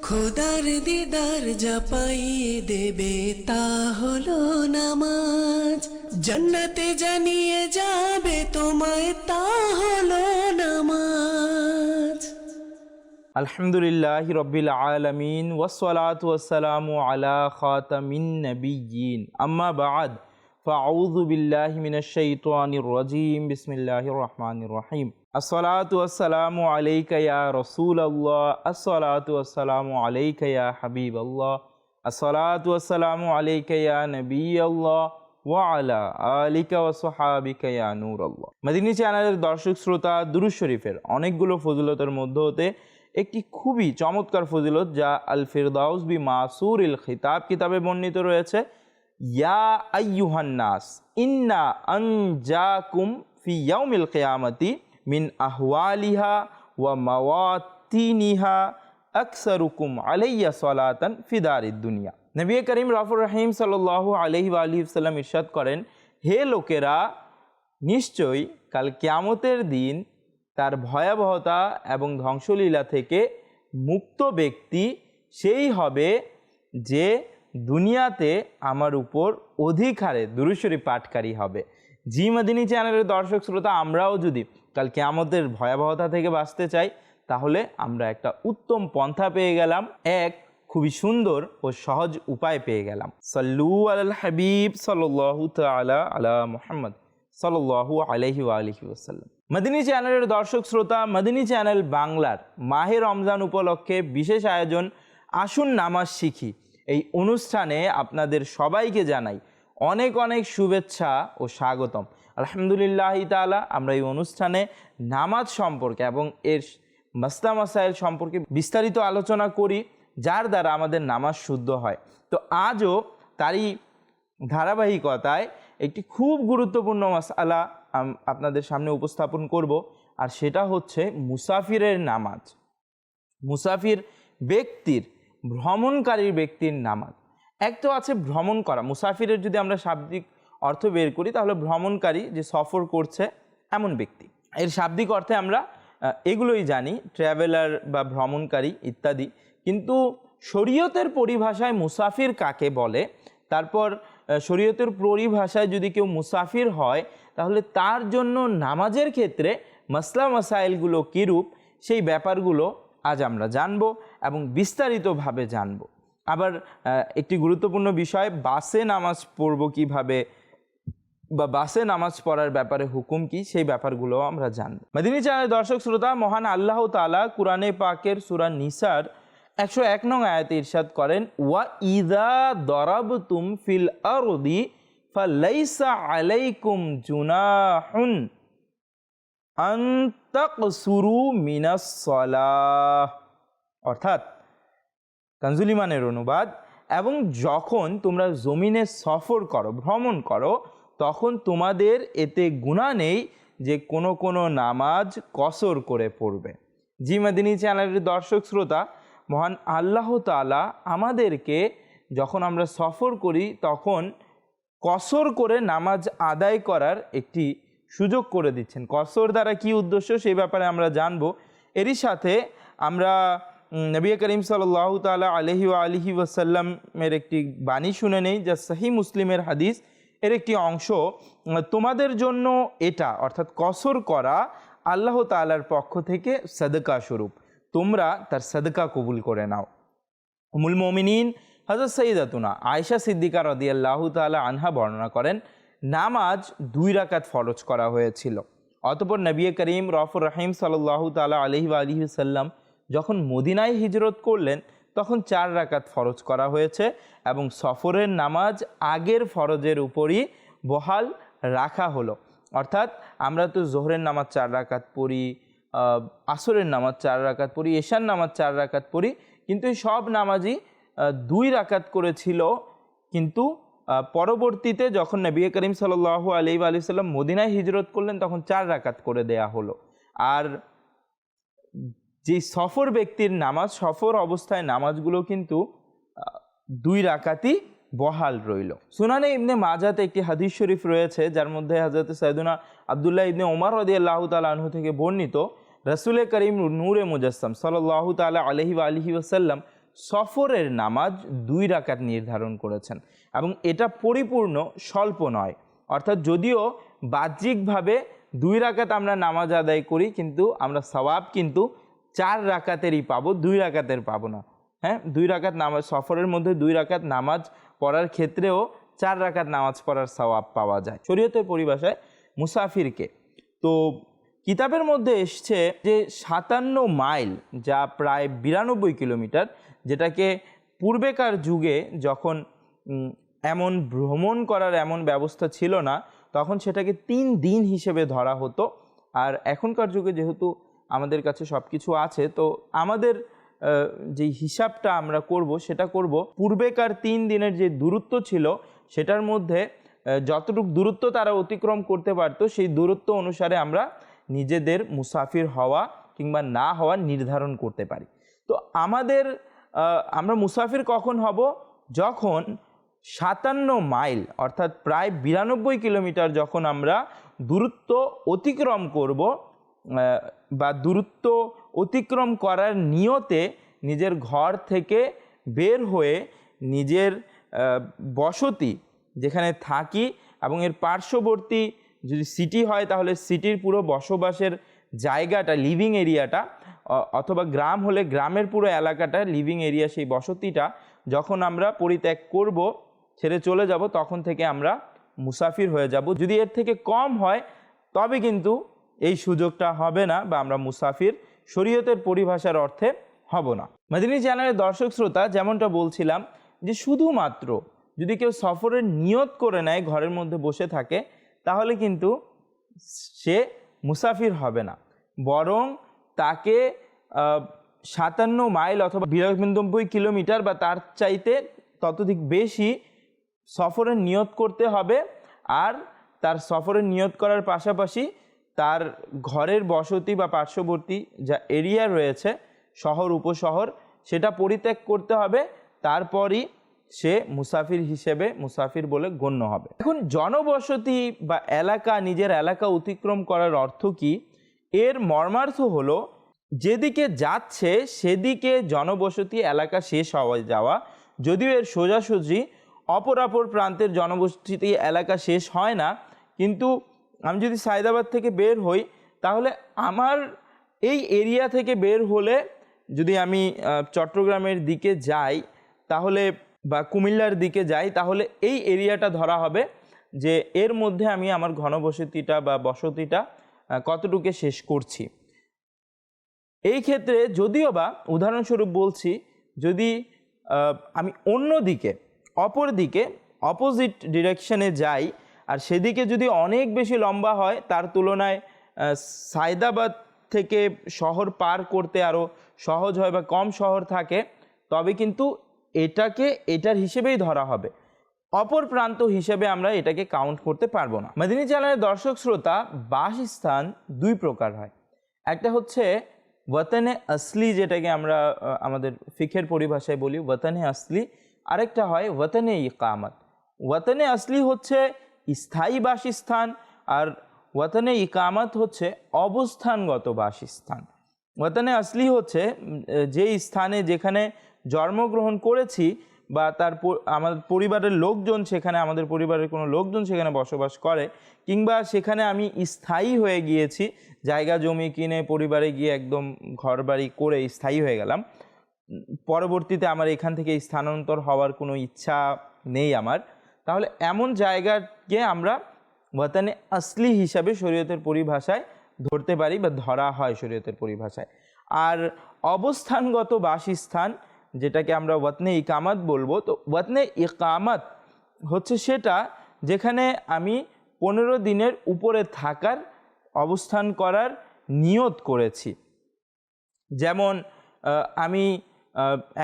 খোদার দিদার যা পাইয়ে দেবে তা হলো নামাজ। জান্নাতে জানিয়ে যাবে তোমায় তা হলো নামাজ। আলহামদুলিল্লাহ রবিল আলমিন ওসলাত ওসালাম আলা খাতামিন নবীন আম্মা বাদ, ফাউযু বিল্লাহি মিনাশ শাইতানির রাজিম। বিসমিল্লাহির রহমানির রহিম। আসসালাতু ওয়াসসালামু আলাইকা ইয়া রাসূলুল্লাহ, আসসালাতু ওয়াসসালামু আলাইকা ইয়া হাবিবাল্লাহ, আসসালাতু ওয়াসসালামু আলাইকা ইয়া নবিয়াল্লাহ, ওয়া আলা আলিকা ওয়া সাহাবিকা ইয়া নূরাল্লাহ। মদিনী চ্যানেলের দর্শক শ্রোতা দুরুজ শরীফের অনেকগুলো ফজিলতের মধ্য হতে একটি খুবই চমৎকার ফজিলত যা আল ফিরদাউস বি মাসুর ইল খিতাব কিতাবে বর্ণিত রয়েছে। ইয়া আইয়ুহান্নাস ইন্না আনজাকুম ফি ইয়াউমিল কিয়ামতি মিন আহওয়ালিহা ওয়া মাওয়াতিনিহা আকসারুকুম আলাইয়া সালাতান ফিদারিদ দুনিয়া। নবী করিম রাফুর রহিম ওয়া আলিহি সাল্লাম ইরশাদ করেন, হে লোকেরা, নিশ্চয়ই কাল কিয়ামতের দিন তার ভয়াবহতা এবং ধ্বংসলীলা থেকে মুক্ত ব্যক্তি সেই হবে যে দুনিয়াতে আমার উপর অধিক হারে পাঠকারী হবে। জি মাদিনী চ্যানেলের দর্শক শ্রোতা, আমরাও যদি কাল কেয়ামতের ভয়াবহতা থেকে বাঁচতে চাই, তাহলে আমরা একটা উত্তম পন্থা পেয়ে গেলাম। এক, খুবই সুন্দর ও সহজ উপায় পেয়ে গেলাম। সাল্লু আল হাবিব সাল্লাহ তালা আলা মুহাম্মদ সাল্লাহু আলহি আলহি ওসাল্লাম মদিনী চ্যানেলের দর্শক শ্রোতা, মদিনী চ্যানেল বাংলার মাহে রমজান উপলক্ষে বিশেষ আয়োজন আসুন নামাজ শিখি। এই অনুষ্ঠানে আপনাদের সবাইকে জানাই অনেক অনেক শুভেচ্ছা ও স্বাগতম। আলহামদুলিল্লাহ তালা আমরা এই অনুষ্ঠানে নামাজ সম্পর্কে এবং এর মাস্তা মাসাইল সম্পর্কে বিস্তারিত আলোচনা করি, যার দ্বারা আমাদের নামাজ শুদ্ধ হয়। তো আজও তারই ধারাবাহিকতায় একটি খুব গুরুত্বপূর্ণ আম- আপনাদের সামনে উপস্থাপন করব, আর সেটা হচ্ছে মুসাফিরের নামাজ। মুসাফির ব্যক্তির, ভ্রমণকারীর ব্যক্তির নামাজ। এক তো আছে ভ্রমণ করা। মুসাফিরের যদি আমরা শাব্দিক অর্থ বের করি, তাহলে ভ্রমণকারী যে সফর করছে এমন ব্যক্তি। এর শাব্দিক অর্থে আমরা এগুলোই জানি ট্রাভেলার বা ভ্রমণকারী ইত্যাদি। কিন্তু শরীয়তের পরিভাষায় মুসাফির কাকে বলে? তারপর শরীয়তের পরিভাষায় যদি কেউ মুসাফির হয়, তাহলে তার জন্য নামাজের ক্ষেত্রে মাসলা মাসাইলগুলো কীরূপ? সেই ব্যাপারগুলো আজ আমরা জানব এবং বিস্তারিতভাবে জানব। আবার একটি গুরুত্বপূর্ণ বিষয়, বাসে নামাজ পড়ব কীভাবে বা বাসে নামাজ পড়ার ব্যাপারে হুকুম কি, সেই ব্যাপারগুলো আমরা জানব। মাদিনী চ্যানেল দর্শক, শ্রোতা, মহান আল্লাহ তালা কুরআনে পাকের সুরা নিসার একশো এক নং আয়াতে ইরশাদ করেন, ওয়া ইদা দরাব তুম ফিল আরদি ফালাইসা আলাইকুম জুনাহুন আন্তকসুরু মিনাস অর্থাৎ কানজুলিমানের অনুবাদ এবং যখন তোমরা জমিনে সফর করো, ভ্রমণ করো, তখন তোমাদের এতে গুণা নেই যে কোনো কোনো নামাজ কসর করে পড়বে। জি মাদিনী চ্যানেলের দর্শক শ্রোতা, মহান আল্লাহ তালা আমাদেরকে যখন আমরা সফর করি, তখন কসর করে নামাজ আদায় করার একটি সুযোগ করে দিচ্ছেন। কসর দ্বারা কি উদ্দেশ্য সেই ব্যাপারে আমরা জানব। এরই সাথে আমরা নবী করিম সাল্লাহ তালা আলহি আলহি ওয়াসাল্লামের একটি বাণী শুনে নেই যা সাহি মুসলিমের হাদিস। এর একটি অংশ তোমাদের জন্য এটা, অর্থাৎ কসর করা আল্লাহ তালার পক্ষ থেকে সদকা স্বরূপ। তোমরা তার সদকা কবুল করে নাও। উমুল মমিনিন হজরত সঈদাতুনা আয়সা সিদ্দিকা রদিয়াল্লাহ তালা আনহা বর্ণনা করেন, নামাজ দুই রাকাত ফরজ করা হয়েছিল। অতপর নবী করিম রফুর রহিম সাল্লাহ তালা আলহি আলহি সাল্লাম যখন মদিনায় হিজরত করলেন, তখন চার রাকাত ফরজ করা হয়েছে এবং সফরের নামাজ আগের ফরজের উপরই বহাল রাখা হলো। অর্থাৎ আমরা তো জোহরের নামাজ চার রাকাত পড়ি আসরের নামাজ চার রাকাত পড়ি, এশার নামাজ চার রাকাত পড়ি, কিন্তু এই সব নামাজই দুই রাকাত করেছিল, কিন্তু পরবর্তীতে যখন নবী করিম সাল্লাহ আলি আলি সাল্লাম মদিনায় হিজরত করলেন, তখন চার রাকাত করে দেয়া হলো। আর যে সফর ব্যক্তির নামাজ, সফর অবস্থায় নামাজগুলো কিন্তু দুই রাকাতই বহাল রইল। সুনানে ইবনে মাজাতে একটি হাদিস শরীফ রয়েছে, যার মধ্যে হাজরত সৈদুনা আবদুল্লাহ ইবনে ওমর রদি আল্লাহ তালু থেকে বর্ণিত, রসুল করিম নূরে মুজাসম সাল্লাহ তালা আলহি আলহি ওসাল্লাম সফরের নামাজ দুই রাকাত নির্ধারণ করেছেন। এবং এটা পরিপূর্ণ স্বল্প নয়। অর্থাৎ যদিও বাহ্যিকভাবে দুই রাকাত আমরা নামাজ আদায় করি, কিন্তু আমরা সওয়াব কিন্তু চার রাকাতেরই পাবো, দুই রাকাতের পাবো না। হ্যাঁ? দুই রাকাত নামাজ, সফরের মধ্যে দুই রাকাত নামাজ পড়ার ক্ষেত্রেও চার রাকাত নামাজ পড়ার সওয়াব পাওয়া যায়। শরীয়তের পরিভাষায় মুসাফিরকে। তো কিতাবের মধ্যে এসছে যে সাতান্ন মাইল, যা প্রায় বিরানব্বই কিলোমিটার, যেটাকে পূর্বেকার যুগে যখন এমন ভ্রমণ করার এমন ব্যবস্থা ছিল না, তখন সেটাকে তিন দিন হিসেবে ধরা হতো। আর এখনকার যুগে যেহেতু আমাদের কাছে সব কিছু আছে। তো আমাদের যে হিসাবটা আমরা করব, সেটা করব পূর্বেকার তিন দিনের যে দূরত্ব ছিল, সেটার মধ্যে যতটুকু দূরত্ব তারা অতিক্রম করতে পারতো, সেই দূরত্ব অনুসারে আমরা নিজেদের মুসাফির হওয়া কিংবা না হওয়া নির্ধারণ করতে পারি। তো আমাদের আমরা মুসাফির কখন হব? যখন সাতান্ন মাইল, অর্থাৎ প্রায় বিরানব্বই কিলোমিটার যখন আমরা দূরত্ব অতিক্রম করব বা দূরত্ব অতিক্রম করার নিয়তে নিজের ঘর থেকে বের হয়ে নিজের বসতি যেখানে থাকি এবং এর পার্শ্ববর্তী যদি সিটি হয় তাহলে সিটির পুরো বসবাসের জায়গাটা লিভিং এরিয়াটা অথবা গ্রাম হলে গ্রামের পুরো এলাকাটা লিভিং এরিয়া সেই বসতিটা যখন আমরা পরিত্যাগ করব, ছেড়ে চলে যাব, তখন থেকে আমরা মুসাফির হয়ে যাব। যদি এর থেকে কম হয়, তবে কিন্তু এই সুযোগটা হবে না বা আমরা মুসাফির শরীয়তের পরিভাষার অর্থে হব না। মাদিনী চ্যানেলের দর্শক শ্রোতা, যেমনটা বলছিলাম যে শুধুমাত্র যদি কেউ সফরের নিয়ত করে নেয়, ঘরের মধ্যে বসে থাকে, তাহলে কিন্তু সে মুসাফির হবে না। বরং তাকে সাতান্ন মাইল অথবা বিরানব্বই কিলোমিটার বা তার চাইতে ততোধিক বেশি সফরের নিয়ত করতে হবে। আর তার সফরের নিয়ত করার পাশাপাশি তার ঘরের বসতি বা পার্শ্ববর্তী যা এরিয়া রয়েছে, শহর, উপশহর, সেটা পরিত্যাগ করতে হবে। তারপরই সে মুসাফির হিসেবে মুসাফির বলে গণ্য হবে। এখন জনবসতি বা এলাকা, নিজের এলাকা অতিক্রম করার অর্থ কি? এর মর্মার্থ হলো, যেদিকে যাচ্ছে, সেদিকে জনবসতি, এলাকা শেষ হওয়া যাওয়া। যদিও এর সোজাসুজি অপরাপর প্রান্তের জনবসতি, এলাকা শেষ হয় না, কিন্তু আমি যদি সায়দাবাদ থেকে বের হই, তাহলে আমার এই এরিয়া থেকে বের হলে যদি আমি চট্টগ্রামের দিকে যাই, তাহলে বা কুমিল্লার দিকে যাই, তাহলে এই এরিয়াটা ধরা হবে যে এর মধ্যে আমি আমার ঘনবসতিটা বা বসতিটা কতটুকু শেষ করছি। এই ক্ষেত্রে যদিও বা, উদাহরণস্বরূপ বলছি, যদি আমি অন্য দিকে, অপর দিকে অপোজিট ডিরেকশনে যাই আর সেদিকে যদি অনেক বেশি লম্বা হয়, তার তুলনায় সায়দাবাদ থেকে শহর পার করতে আরও সহজ হয় বা কম শহর থাকে, তবে কিন্তু এটাকে, এটার হিসেবেই ধরা হবে। অপর প্রান্ত হিসেবে আমরা এটাকে কাউন্ট করতে পারব না। মেদিনী চ্যানেলের দর্শক শ্রোতা, বাসস্থান দুই প্রকার হয়। একটা হচ্ছে ওয়াতানে আসলি, যেটাকে আমরা আমাদের ফিখের পরিভাষায় বলি, ওয়াতানে আসলি। আরেকটা হয় ওয়াতানে ইকামত। ওয়াতানে আসলি হচ্ছে স্থায়ী বাসস্থান আর ওয়াতানে ইকামত হচ্ছে অবস্থানগত বাসস্থান। ওয়াতানে আসলি হচ্ছে যে স্থানে যেখানে জন্মগ্রহণ করেছি বা তার আমাদের পরিবারের লোকজন সেখানে, আমাদের পরিবারের কোনো লোকজন সেখানে বসবাস করে, কিংবা সেখানে আমি স্থায়ী হয়ে গিয়েছি, জায়গা জমি কিনে পরিবারে গিয়ে একদম ঘরবাড়ি করে স্থায়ী হয়ে গেলাম। পরবর্তীতে আমার এখান থেকে স্থানান্তর হওয়ার কোনো ইচ্ছা নেই আমার। তাহলে এমন জায়গাকে আমরা ওয়াতানে আসলি হিসাবে শরীয়তের পরিভাষায় ধরতে পারি বা ধরা হয় শরীয়তের পরিভাষায়। আর অবস্থানগত বাসস্থান, যেটাকে আমরা ওয়াতনে ইকামাত বলব, তো ওয়াতনে ইকামাত হচ্ছে সেটা যেখানে আমি পনেরো দিনের উপরে থাকার, অবস্থান করার নিয়ত করেছি। যেমন আমি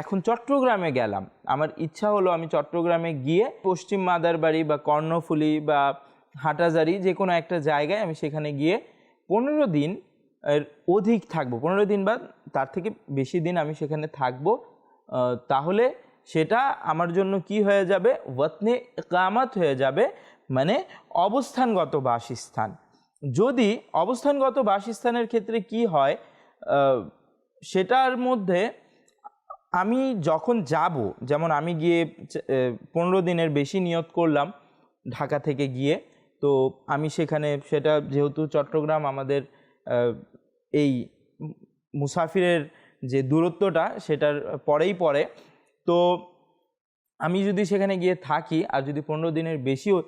এখন চট্টগ্রামে গেলাম। আমার ইচ্ছা হলো আমি চট্টগ্রামে গিয়ে পশ্চিম মাদারবাড়ি বা কর্ণফুলি বা হাটাজারি যে কোনো একটা জায়গায় আমি সেখানে গিয়ে পনেরো দিন এর অধিক থাকব। পনেরো দিন বা তার থেকে বেশি দিন আমি সেখানে থাকব। তাহলে সেটা আমার জন্য কি হয়ে যাবে? ওয়াতনে কামাত হয়ে যাবে মানে অবস্থানগত বাসস্থান। যদি অবস্থানগত বাসস্থানের ক্ষেত্রে কি হয় সেটার মধ্যে আমি যখন যাব, যেমন আমি গিয়ে পনেরো দিনের বেশি নিয়ত করলাম ঢাকা থেকে গিয়ে, তো আমি সেখানে, সেটা যেহেতু চট্টগ্রাম আমাদের এই মুসাফিরের যে দূরত্বটা, সেটার পরেই পড়ে। তো আমি যদি সেখানে গিয়ে থাকি, আর যদি পনেরো দিনের বেশিও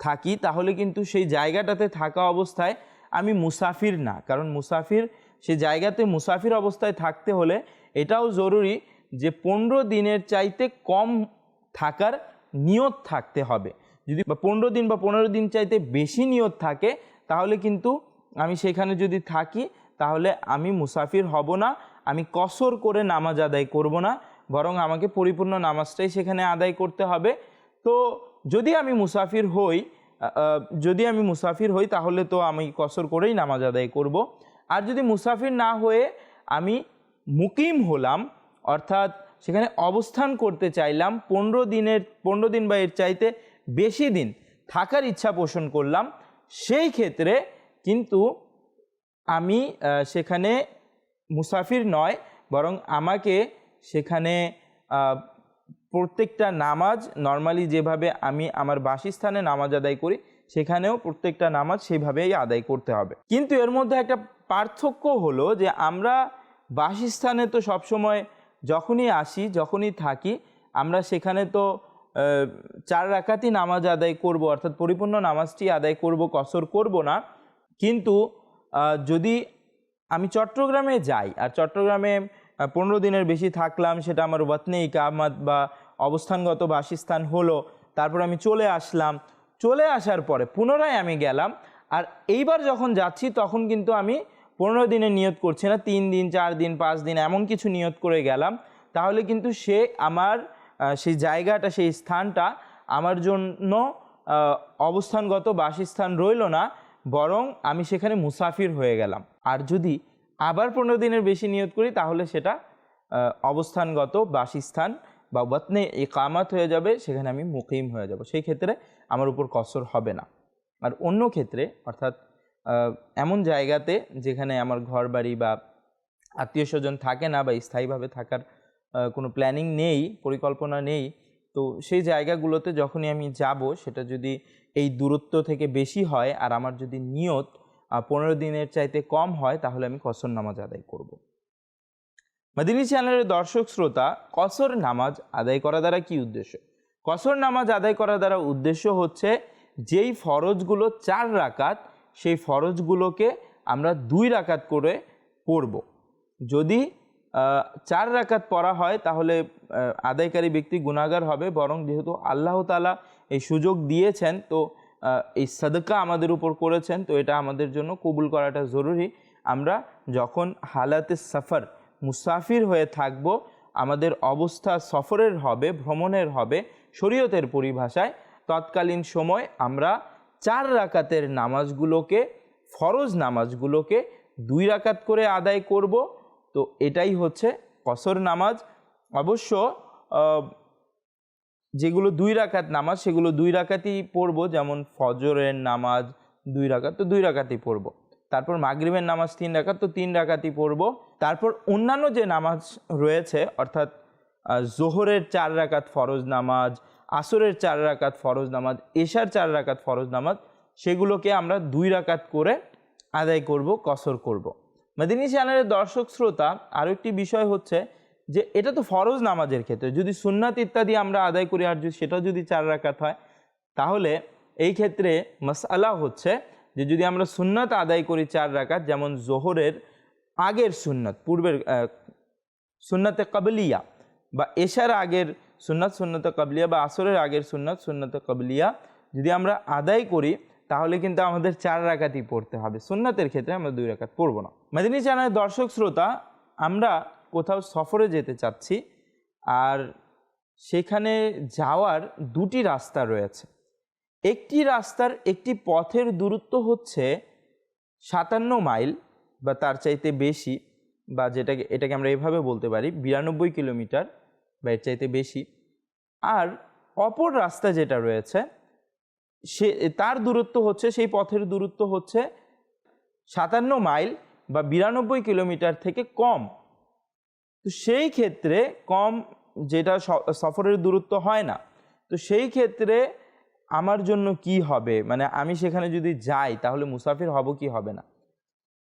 থাকি, তাহলে কিন্তু সেই জায়গাটাতে থাকা অবস্থায় আমি মুসাফির না। কারণ মুসাফির সে জায়গাতে মুসাফির অবস্থায় থাকতে হলে এটাও জরুরি যে পনেরো দিনের চাইতে কম থাকার নিয়ত থাকতে হবে। যদি বা পনেরো দিন বা পনেরো দিন চাইতে বেশি নিয়ত থাকে, তাহলে কিন্তু আমি সেখানে যদি থাকি, তাহলে আমি মুসাফির হব না, আমি কসর করে নামাজ আদায় করব না, বরং আমাকে পরিপূর্ণ নামাজটাই সেখানে আদায় করতে হবে। তো যদি আমি মুসাফির হই যদি আমি মুসাফির হই, তাহলে তো আমি কসর করেই নামাজ আদায় করব। আর যদি মুসাফির না হয়ে আমি মুকিম হলাম, অর্থাৎ সেখানে অবস্থান করতে চাইলাম, পনেরো দিনের, পনেরো দিন বা এর চাইতে বেশি দিন থাকার ইচ্ছা পোষণ করলাম, সেই ক্ষেত্রে কিন্তু আমি সেখানে মুসাফির নয়, বরং আমাকে সেখানে প্রত্যেকটা নামাজ নর্মালি যেভাবে আমি আমার বাসস্থানে নামাজ আদায় করি, সেখানেও প্রত্যেকটা নামাজ সেইভাবেই আদায় করতে হবে। কিন্তু এর মধ্যে একটা পার্থক্য হলো যে আমরা বাসস্থানে তো সবসময় যখনই আসি, যখনই থাকি, আমরা সেখানে তো চার রাকাতই নামাজ আদায় করব, অর্থাৎ পরিপূর্ণ নামাজটি আদায় করব, কসর করব না। কিন্তু যদি আমি চট্টগ্রামে যাই, আর চট্টগ্রামে পনেরো দিনের বেশি থাকলাম, সেটা আমার ওয়াতনে ইকামাত বা অবস্থানগত বাসস্থান হলো, তারপর আমি চলে আসলাম, চলে আসার পরে পুনরায় আমি গেলাম, আর এইবার যখন যাচ্ছি, তখন কিন্তু আমি পনেরো দিনে নিয়ত করছে না, তিন দিন, চার দিন, পাঁচ দিন, এমন কিছু নিয়ত করে গেলাম। তাহলে কিন্তু সে আমার সেই জায়গাটা, সেই স্থানটা আমার জন্য অবস্থানগত বাসস্থান রইল না, বরং আমি সেখানে মুসাফির হয়ে গেলাম। আর যদি আবার পনেরো দিনের বেশি নিয়ত করি, তাহলে সেটা অবস্থানগত বাসস্থান বা বতনে একামাত হয়ে যাবে, সেখানে আমি মুকিম হয়ে যাব। সেই ক্ষেত্রে আমার উপর কসর হবে না। আর অন্য ক্ষেত্রে, অর্থাৎ এমন জায়গাতে যেখানে আমার ঘর বাড়ি বা আত্মীয় স্বজন থাকে না বা স্থায়ীভাবে থাকার কোনো প্ল্যানিং নেই, পরিকল্পনা নেই, তো সেই জায়গাগুলোতে যখনই আমি যাব, সেটা যদি এই দূরত্ব থেকে বেশি হয় আর আমার যদি নিয়ত পনেরো দিনের চাইতে কম হয়, তাহলে আমি কসর নামাজ আদায় করব। মাদিনী চ্যানেলের দর্শক শ্রোতা, কসর নামাজ আদায় করা দ্বারা কি উদ্দেশ্য কসর নামাজ আদায় করা দ্বারা উদ্দেশ্য হচ্ছে, যেই ফরজগুলো চার রাকাত সেই ফরজগুলোকে আমরা দুই রাকাত করে পড়ব। যদি চার রাকাত পড়া হয়, তাহলে আদায়কারী ব্যক্তি গুণাগার হবে, বরং যেহেতু আল্লাহ তালা এই সুযোগ দিয়েছেন, তো এই সাদকা আমাদের উপর করেছেন, তো এটা আমাদের জন্য কবুল করাটা জরুরি। আমরা যখন হালাতে সফর, মুসাফির হয়ে থাকব, আমাদের অবস্থা সফরের হবে, ভ্রমণের হবে, শরীয়তের পরিভাষায়, তৎকালীন সময় আমরা চার রাকাতের নামাজগুলোকে, ফরজ নামাজগুলোকে দুই রাকাত করে আদায় করব। তো এটাই হচ্ছে কসর নামাজ। অবশ্য যেগুলো দুই রাকাত নামাজ, সেগুলো দুই রাকাতই পড়ব। যেমন ফজরের নামাজ দুই রাকাত, তো দুই রাকাতই পড়ব। তারপর মাগরিবের নামাজ তিন রাকাত, তো তিন রাকাতই পড়ব। তারপর অন্যান্য যে নামাজ রয়েছে, অর্থাৎ জোহরের চার রাকাত ফরজ নামাজ আসরের চার রাকাত ফরজ নামাজ, এশার চার রাকাত ফরজ নামাজ, সেগুলোকে আমরা দুই রাকাত করে আদায় করব, কসর করব। মাদিনী চ্যানেলের দর্শক শ্রোতা আরও একটি বিষয় হচ্ছে যে এটা তো ফরজ নামাজের ক্ষেত্রে যদি সুন্নাত ইত্যাদি আমরা আদায় করি আর যদি সেটাও যদি চার রাকাত হয়, তাহলে এই ক্ষেত্রে মাসআলা হচ্ছে যে যদি আমরা সুন্নাত আদায় করি চার রাকাত, যেমন জোহরের আগের সুন্নাত, পূর্বের সুন্নাতে কাবলিয়া বা এশার আগের সুন্নাত সুন্নত কাবলিয়া বা আসরের আগের সুন্নাত সুন্নত কাবলিয়া যদি আমরা আদায় করি, তাহলে কিন্তু আমাদের চার রাকাতই পড়তে হবে। সুন্নাতের ক্ষেত্রে আমরা দুই রাকাত পড়ব না। মেদিনী চ্যানেলের দর্শক শ্রোতা, আমরা কোথাও সফরে যেতে চাচ্ছি আর সেখানে যাওয়ার দুটি রাস্তা রয়েছে। একটি রাস্তার একটি পথের দূরত্ব হচ্ছে সাতান্ন মাইল বা তার চাইতে বেশি বা যেটাকে, এটাকে আমরা এভাবে বলতে পারি, বিরানব্বই কিলোমিটার বা এর চাইতে বেশি। আর অপর রাস্তা যেটা রয়েছে, সে, তার দূরত্ব হচ্ছে, সেই পথের দূরত্ব হচ্ছে সাতান্ন মাইল বা বিরানব্বই কিলোমিটার থেকে কম। তো সেই ক্ষেত্রে কম যেটা সফরের দূরত্ব হয় না। তো সেই ক্ষেত্রে আমার জন্য কি হবে? মানে আমি সেখানে যদি যাই, তাহলে মুসাফির হব কি হবে না?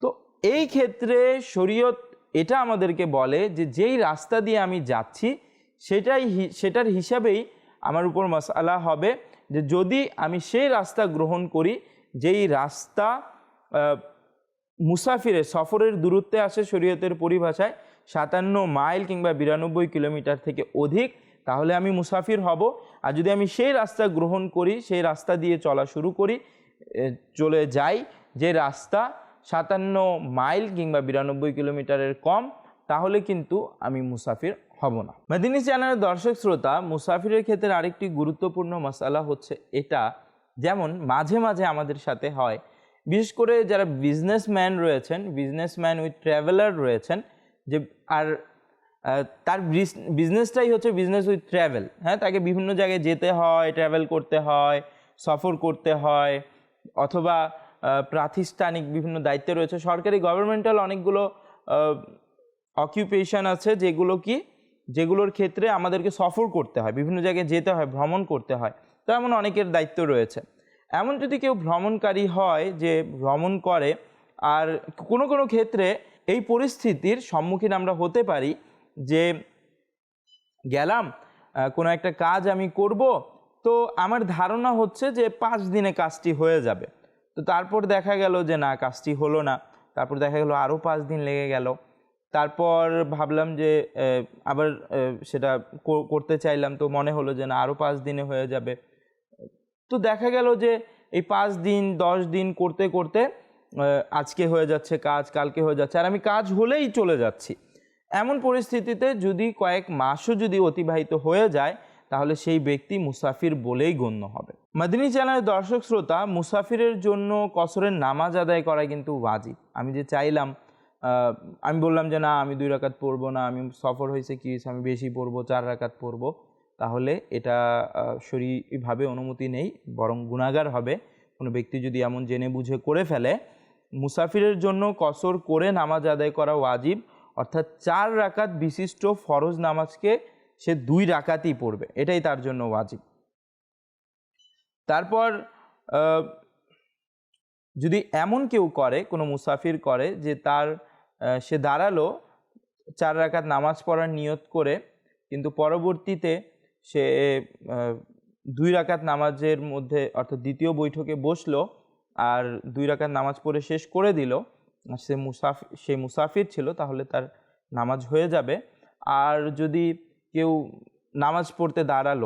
তো এই ক্ষেত্রে শরীয়ত এটা আমাদেরকে বলে যে, যেই রাস্তা দিয়ে আমি যাচ্ছি সেটাই সেটার হিসাবেই আমার উপর মশালা হবে যে যদি আমি সেই রাস্তা গ্রহণ করি যেই রাস্তা আহ, মুসাফিরের সফরের দূরত্বে আসে শরীয়তের পরিভাষায় সাতান্ন মাইল কিংবা বিরানব্বই কিলোমিটার থেকে অধিক তাহলে আমি মুসাফির হব। আর যদি আমি সেই রাস্তা গ্রহণ করি সেই রাস্তা দিয়ে চলা শুরু করি চলে যাই যে রাস্তা সাতান্ন মাইল কিংবা বিরানব্বই কিলোমিটারের কম তাহলে কিন্তু আমি মুসাফির হব না। মেদিনী চ্যানেলের দর্শক শ্রোতা, মুসাফিরের ক্ষেত্রে আরেকটি গুরুত্বপূর্ণ মশালা হচ্ছে এটা, যেমন মাঝে মাঝে আমাদের সাথে হয়। বিশেষ করে যারা বিজনেসম্যান রয়েছেন বিজনেসম্যান উইথ ট্রাভেলার রয়েছেন, যে আর তার বিজনেসটাই হচ্ছে বিজনেস উইথ ট্রাভেল হ্যাঁ তাকে বিভিন্ন জায়গায় যেতে হয় ট্রাভেল করতে হয়, সফর করতে হয়, অথবা প্রাতিষ্ঠানিক বিভিন্ন দায়িত্ব রয়েছে। সরকারি গভর্নমেন্টাল অনেকগুলো অকিউপেশন আছে যেগুলো কি যেগুলোর ক্ষেত্রে আমাদেরকে সফর করতে হয়, বিভিন্ন জায়গায় যেতে হয়, ভ্রমণ করতে হয়। তো এমন অনেকের দায়িত্ব রয়েছে। এমন যদি কেউ ভ্রমণকারী হয় যে ভ্রমণ করে, আর কোনো কোনো ক্ষেত্রে এই পরিস্থিতির সম্মুখীন আমরা হতে পারি যে, গেলাম কোনো একটা কাজ আমি করব, তো আমার ধারণা হচ্ছে যে পাঁচ দিনে কাজটি হয়ে যাবে। তো তারপর দেখা গেল যে না, কাজটি হলো না। তারপর দেখা গেল আরও পাঁচ দিন লেগে গেল। তারপর ভাবলাম যে আবার সেটা করতে চাইলাম। তো মনে হলো যে না আরও পাঁচ দিনে হয়ে যাবে। তো দেখা গেল যে, এই পাঁচ দিন, দশ দিন করতে করতে আজকে হয়ে যাচ্ছে কাজ, কালকে হয়ে যাচ্ছে। আর আমি কাজ হলেই চলে যাচ্ছি। এমন পরিস্থিতিতে যদি কয়েক মাসও যদি অতিবাহিত হয়ে যায়, তাহলে সেই ব্যক্তি মুসাফির বলেই গণ্য হবে। মাদিনী চ্যানেলের দর্শক শ্রোতা, মুসাফিরের জন্য কসরের নামাজ আদায় করা কিন্তু ওয়াজিব। আমি যে চাইলাম আমি বললাম যে, না, আমি দুই রাকাত পড়ব না, আমি সফর হয়েছে কি আমি বেশি পড়ব, চার রাকাত পড়ব। তাহলে এটা শরীরভাবে অনুমতি নেই, বরং গুণাগার হবে। কোনো ব্যক্তি যদি এমন জেনে বুঝে করে ফেলে, মুসাফিরের জন্য কসর করে নামাজ আদায় করা ওয়াজিব, অর্থাৎ চার রাকাত বিশিষ্ট ফরজ নামাজকে সে দুই রাকাতই পড়বে, এটাই তার জন্য ওয়াজিব। তারপর যদি এমন কেউ করে, কোনো মুসাফির করে যে, তার সে দাঁড়াল, চার রাকাত নামাজ পড়ার নিয়ত করে, কিন্তু পরবর্তীতে সে দুই রাকাত নামাজের মধ্যে, অর্থাৎ দ্বিতীয় বৈঠকে বসল আর দুই রাকাত নামাজ পড়ে শেষ করে দিল। সে মুসাফির সে মুসাফির ছিল, তাহলে তার নামাজ হয়ে যাবে। আর যদি কেউ নামাজ পড়তে দাঁড়াল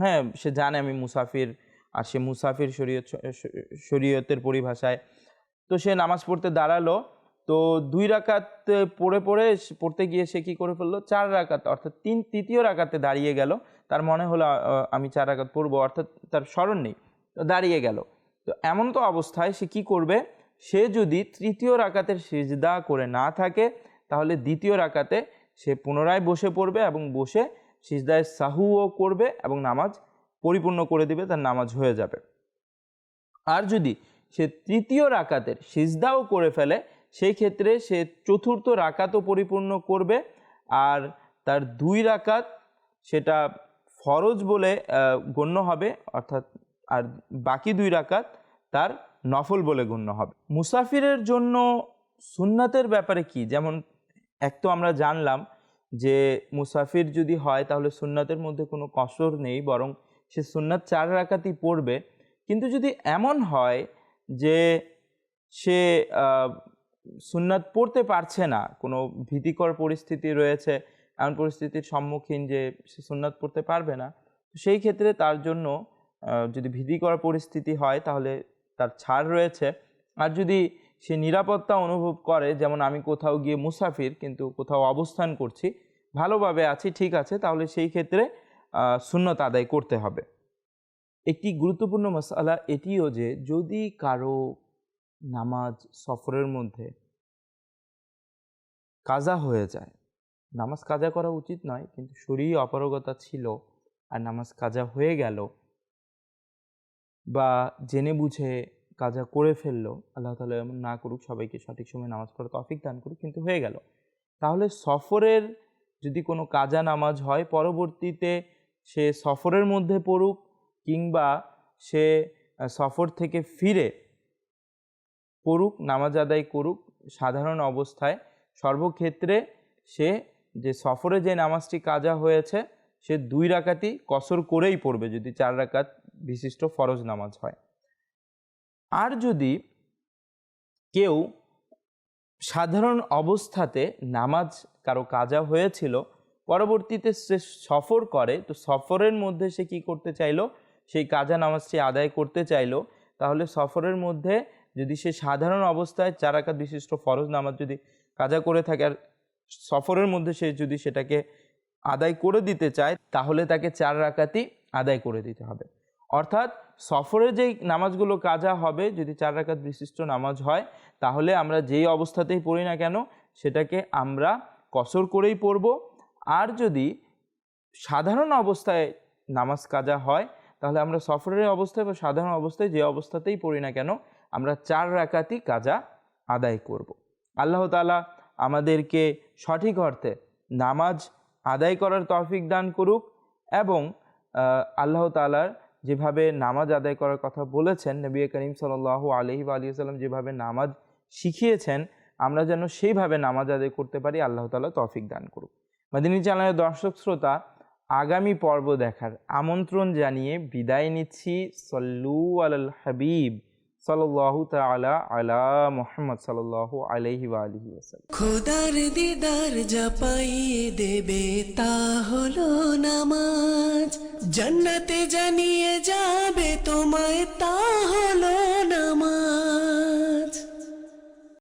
হ্যাঁ সে জানে আমি মুসাফির, আর সে মুসাফির শরীয়ত, শরীয়তের পরিভাষায়। তো সে নামাজ পড়তে দাঁড়াল তো দুই রাকাত পড়ে পড়ে পড়তে গিয়ে সে কী করে ফেলল? চার রাকাত, অর্থাৎ তিন, তৃতীয় রাকাতে দাঁড়িয়ে গেল। তার মনে হলো আমি চার রাকাত পড়ব, অর্থাৎ তার স্মরণ নেই। তো দাঁড়িয়ে গেল। তো এমন তো অবস্থায় সে কি করবে? সে যদি তৃতীয় রাকাতের সিজদা করে না থাকে, তাহলে দ্বিতীয় রাকাতে সে পুনরায় বসে পড়বে এবং বসে সিজদায় সাহুও করবে এবং নামাজ পরিপূর্ণ করে দিবে, তার নামাজ হয়ে যাবে। আর যদি সে তৃতীয় রাকাতের সিজদাও করে ফেলে সেই ক্ষেত্রে সে চতুর্থ রাকাতও পরিপূর্ণ করবে আর তার দুই রাকাত সেটা ফরজ বলে গণ্য হবে, অর্থাৎ আর বাকি দুই রাকাত তার নফল বলে গণ্য হবে। মুসাফিরের জন্য সুন্নাতের ব্যাপারে কি? যেমন এক তো আমরা জানলাম যে মুসাফির যদি হয় তাহলে সুন্নাতের মধ্যে কোনো কসর নেই, বরং সে সুন্নাত চার রাকাতই পড়বে। কিন্তু যদি এমন হয় যে সে সুন্নাত পড়তে পারছে না। কোনো ভীতিকর পরিস্থিতি রয়েছে, এমন পরিস্থিতির সম্মুখীন যে সে সুন্নাত পড়তে পারবে না। সেই ক্ষেত্রে তার জন্য যদি ভীতিকর পরিস্থিতি হয়, তাহলে তার ছাড় রয়েছে। আর যদি সে নিরাপত্তা অনুভব করে, যেমন আমি কোথাও গিয়ে মুসাফির, কিন্তু কোথাও অবস্থান করছি, ভালোভাবে আছি, ঠিক আছে, তাহলে সেই ক্ষেত্রে শূন্যত আদায় করতে হবে। একটি গুরুত্বপূর্ণ মশালা এটিও যে, যদি কারও নামাজ সফরের মধ্যে কাজা হয়ে যায়। নামাজ কাজা করা উচিত নয়, কিন্তু শরীর অপারগতা ছিল আর নামাজ কাজা হয়ে গেল বা জেনে বুঝে কাজা করে ফেলল, আল্লাহ তালা এমন না করুক, সবাইকে সঠিক সময় নামাজ পড়া তফিক দান করুক, কিন্তু হয়ে গেল। তাহলে সফরের যদি কোনো কাজা নামাজ হয়, পরবর্তীতে সে সফরের মধ্যে পড়ুক কিংবা সে সফর থেকে ফিরে পড়ুক নামাজ আদায় করুক, সাধারণ অবস্থায় সর্বক্ষেত্রে সে যে সফরে যে নামাজটি কাজা হয়েছে, সে দুই রাকাতই কসর করেই পড়বে যদি চার রাকাত বিশিষ্ট ফরজ নামাজ হয়। আর যদি কেউ সাধারণ অবস্থাতে নামাজ কারও কাজা হয়েছিল, পরবর্তীতে সে সফর করে, তো সফরের মধ্যে সে কি করতে চাইলো? সেই কাজা নামাজটি আদায় করতে চাইলো, তাহলে সফরের মধ্যে যদি সে সাধারণ অবস্থায় চার রাকাত বিশিষ্ট ফরজ নামাজ যদি কাজা করে থাকে আর সফরের মধ্যে সে যদি সেটাকে আদায় করে দিতে চায়, তাহলে তাকে চার রাকাতই আদায় করে দিতে হবে। অর্থাৎ সফরে যেই নামাজগুলো কাজা হবে, যদি চার রাকাত বিশিষ্ট নামাজ হয়, তাহলে আমরা যেই অবস্থাতেই পড়ি না কেন, সেটাকে আমরা কসর করেই পড়ব। আর যদি সাধারণ অবস্থায় নামাজ কাজা হয়, তাহলে আমরা সফরের অবস্থায় বা সাধারণ অবস্থায় যে অবস্থাতেই পড়ি না কেন আমরা চার রাকাতই কাজা আদায় করব। আল্লাহ তালা আমাদেরকে সঠিক অর্থে নামাজ আদায় করার তৌফিক দান করুক এবং আল্লাহ তালার যেভাবে নামাজ আদায় করার কথা বলেছেন, নবী করিম সাল আলহি আলী সাল্লাম যেভাবে নামাজ শিখিয়েছেন, আমরা যেন সেইভাবে নামাজ আদায় করতে পারি, আল্লাহ তালা তৌফিক দান করুক। মাদিনী চ্যানেলের দর্শক শ্রোতা, আগামী পর্ব দেখার আমন্ত্রণ জানিয়ে বিদায় নিচ্ছি। সল্লু আল হাবিব। সাল্লাহ তালা আলা মোহাম্মদ সাল্লাহ আলহি আলহি খোদার দিদার যা পাইয়ে দেবে তা হলো নামাজ। জান্নাতে জানিয়ে যাবে তোমায় তা হলো নামাজ।